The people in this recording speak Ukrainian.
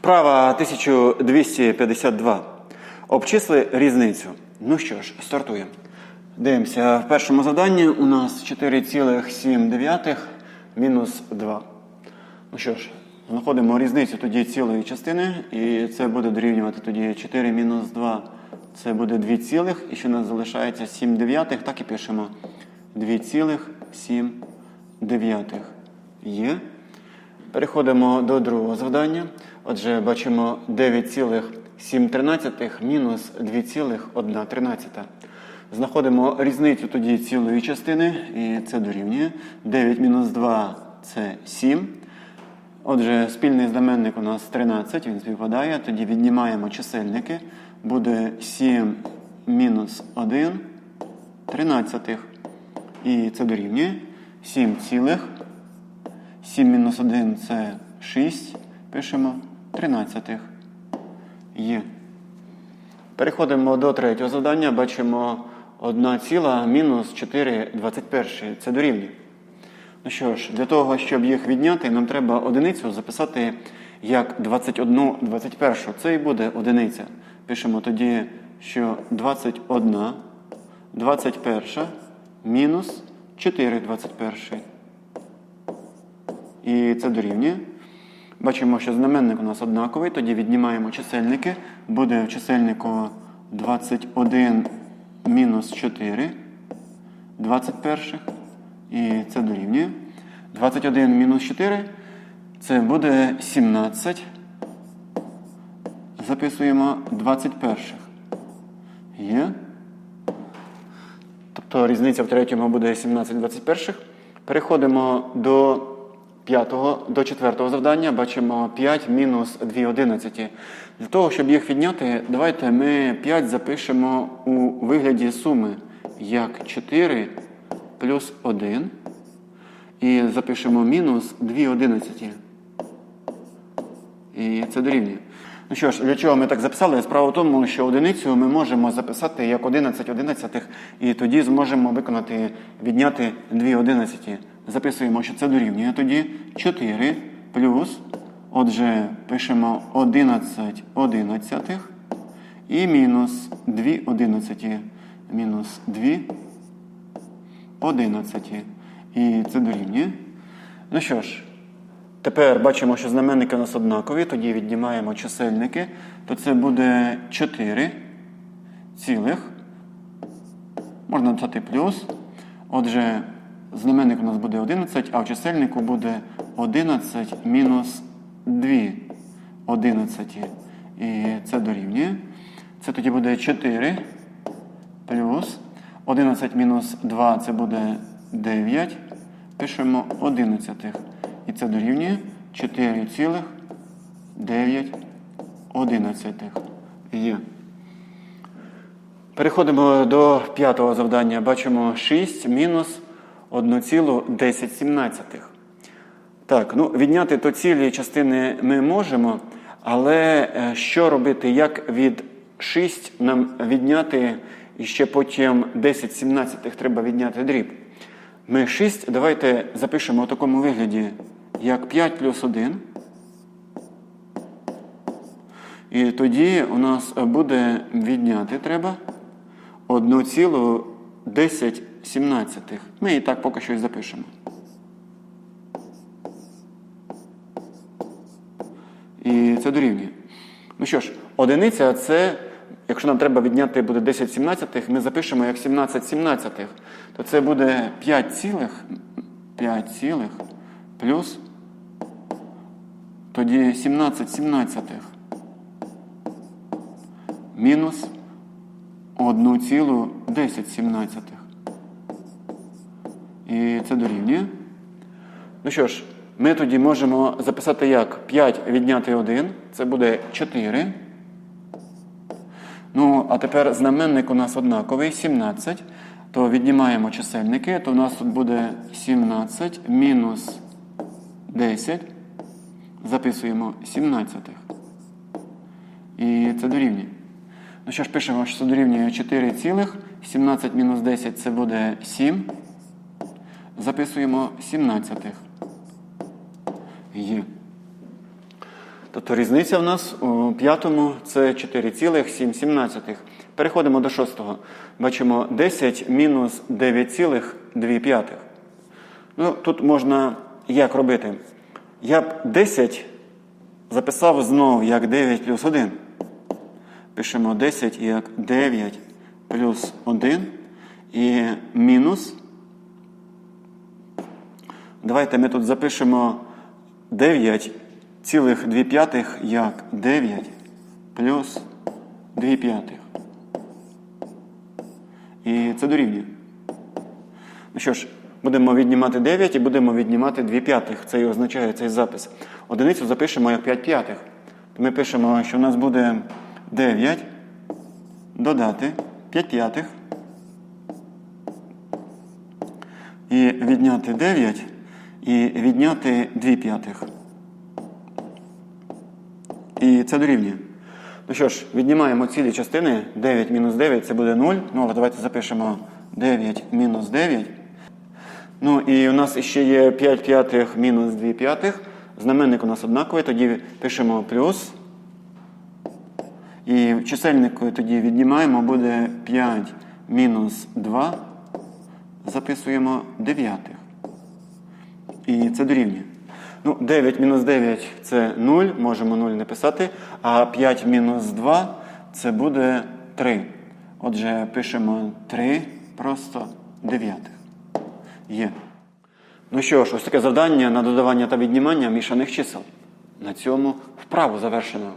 Вправа 1252. Обчисли різницю. Ну що ж, стартуємо. Дивимося, в першому завданні у нас 4,7 мінус 2. Ну що ж, знаходимо різницю тоді цілої частини, і це буде дорівнювати тоді 4 мінус 2. Це буде 2 цілих, і ще у нас залишається 7 дев'ятих, так і пишемо 2,7 дев'ятих. Є. Переходимо до другого завдання. Отже, бачимо 9,7 мінус 2,1. Знаходимо різницю тоді цілої частини, і це дорівнює. 9 мінус 2 це 7. Отже, спільний знаменник у нас 13, він співпадає. Тоді віднімаємо чисельники. Буде 7 мінус 1 тринадцятих. І це дорівнює 7 цілих. 7 мінус 1 це 6. Пишемо 13. Є. Переходимо до третього завдання. Бачимо 1 ціла мінус 4 21. Це дорівнює. Ну що ж, для того, щоб їх відняти, нам треба одиницю записати як 21 21. Це і буде одиниця. Пишемо тоді, що 21 21 мінус 4 21. І це дорівнює. Бачимо, що знаменник у нас однаковий, тоді віднімаємо чисельники. Буде в чисельнику 21 мінус 4 21. І це дорівнює. 21 мінус 4 це буде 17. Записуємо 21. Є. Тобто різниця в третьому буде 17 21. Переходимо до п'ятого, до четвертого завдання. Бачимо 5 мінус 2 одинадцяті. Для того, щоб їх відняти, давайте ми 5 запишемо у вигляді суми як 4 плюс 1. І запишемо мінус 2 одинадцяті. І це дорівнює. Ну що ж, для чого ми так записали? Справа в тому, що одиницю ми можемо записати як 11 одинадцятих, і тоді зможемо виконати, відняти 2 одинадцяті. Записуємо, що це дорівнює. Тоді 4 плюс, отже, пишемо 11 одинадцятих і мінус 2 одинадцяті. Мінус 2 одинадцяті. І це дорівнює. Ну що ж, тепер бачимо, що знаменники у нас однакові, тоді віднімаємо чисельники, то це буде 4 цілих. Можна написати плюс. Отже, знаменник у нас буде 11, а в чисельнику буде 11 мінус 2 11. І це дорівнює. Це тоді буде 4 плюс 11 мінус 2 це буде 9. Пишемо 11. І це дорівнює 4,9 одинадцятих. Є. Переходимо до п'ятого завдання. Бачимо 6 мінус 1,10. Так, ну відняти то цілі частини ми можемо, але е, що робити, як від 6 нам відняти і ще потім 10 сімнадцятих треба відняти дріб? Ми 6 давайте запишемо у такому вигляді, як 5 плюс 1. І тоді у нас буде відняти треба 1,10 сімнадцятих. Ми і так поки що запишемо. І це дорівнює. Ну що ж, одиниця це, якщо нам треба відняти буде 10 сімнадцятих, ми запишемо як 17 сімнадцятих, то це буде 5 цілих, 5 цілих плюс тоді 17 сімнадцятих мінус 1,10 сімнадцятих. І це дорівнює. Ну що ж, ми тоді можемо записати як 5 відняти 1, це буде 4. Ну, а тепер знаменник у нас однаковий 17. То віднімаємо чисельники, то у нас тут буде 17 мінус 10. Записуємо 17. І це дорівнює. Ну що ж, пишемо, що це дорівнює 4 цілих. 17 мінус 10 це буде 7. Записуємо 17. Є. Тобто різниця в нас у п'ятому це 4,7. Переходимо до шостого. Бачимо 10 мінус 9,2. Ну, тут можна як робити? Я б 10 записав знову як 9 плюс 1. Пишемо 10 як 9 плюс 1 і мінус. Давайте ми тут запишемо 9 цілих 2 п'ятих як 9 плюс 2 п'ятих. І це дорівнює. Ну що ж, будемо віднімати 9 і будемо віднімати 2 п'ятих. Це і означає цей запис. Одиницю запишемо як 5 п'ятих. Ми пишемо, що у нас буде 9 додати 5 п'ятих. І відняти 9 і відняти 2 п'ятих. І це дорівнює. Ну що ж, віднімаємо цілі частини. 9 мінус 9 це буде 0. Ну, але давайте запишемо 9 мінус 9. Ну і у нас ще є 5 п'ятих мінус 2 п'ятих. Знаменник у нас однаковий, тоді пишемо плюс. І в чисельнику тоді віднімаємо, буде 5 мінус 2. Записуємо дев'ятих. І це дорівнює. Ну, 9 мінус 9 це 0, можемо 0 не писати. А 5 мінус 2 це буде 3. Отже, пишемо 3 просто дев'ятих. Є. Ну що ж, ось таке завдання на додавання та віднімання мішаних чисел. На цьому вправу завершено.